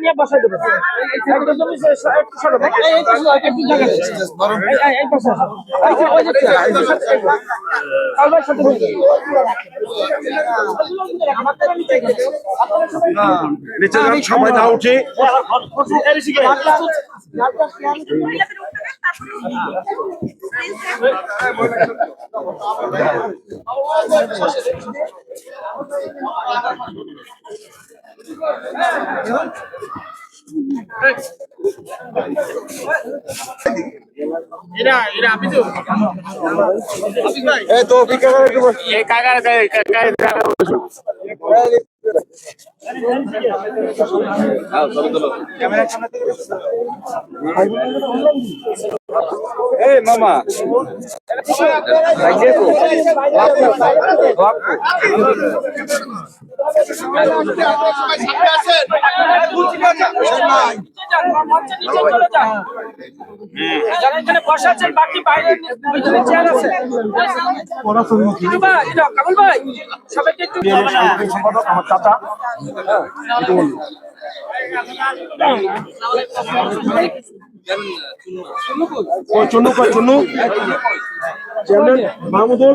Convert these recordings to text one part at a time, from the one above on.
নিয়ে বসাই দেবো নিচে। সবাই না উঠে তো একটু বস। এই মামা। মঞ্চে নিচে চলে যান। যারা এখানে বসে আছেন বাকি বাইরে ওইখানে চেয়ার আছে ভাই, ইনু, ভাই সবাইকে একটু সম্পাদক আমার চাচা ওই চুন্নু চুন্নু চেয়ারম্যান মাহমুদুল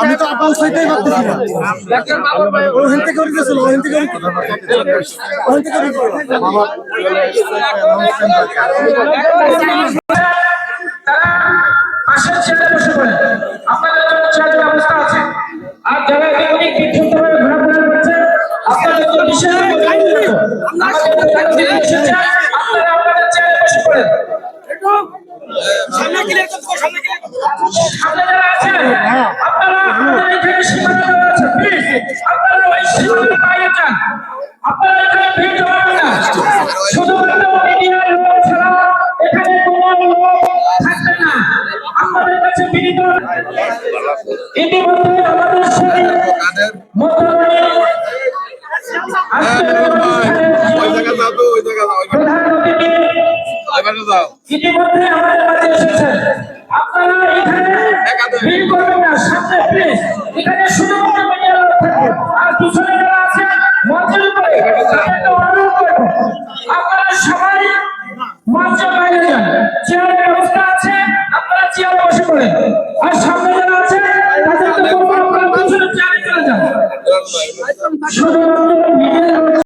আমি তো আপাল সাইডটাই ভাবতেছি ওখান থেকে করে গেছিল ওখান থেকে ওখান থেকে পাশের ছেলে বসে পড়েন সামনে যারা আছেন আপনারা আপনারা এখানে সীমানা আছে প্লিজ আপনারা ওই সীমানার বাইরে যান। আপনারা এখানে ভিড় জমাবেন না। শুধুমাত্র মিডিয়ার লোক ছাড়া এখানে কোনো লোক থাকবে না। আপনাদের কাছে বিনীত ইতিমধ্যে আমাদের সাথে মধ্যমণি আজকের ইতিমধ্যে আমাদের মাঝে এসেছেন। আপনারা এখানে ভিড় করবেন না সামনে প্লিজ এখানে শুধুমাত্র মিডিয়ার লোক থাকবে। আর পিছনে যারা আছে মঞ্চের উপরে তাদেরকে অনুরোধ করব আপনারা সবাই মঞ্চের বাইরে যান। চেয়ারের ব্যবস্থা আছে আপনারা চেয়ারে বসে পড়েন। আর সামনে যারা আছে তাদেরকে বলব আপনারা পিছনে চেয়ারে চলে যান। শুধুমাত্র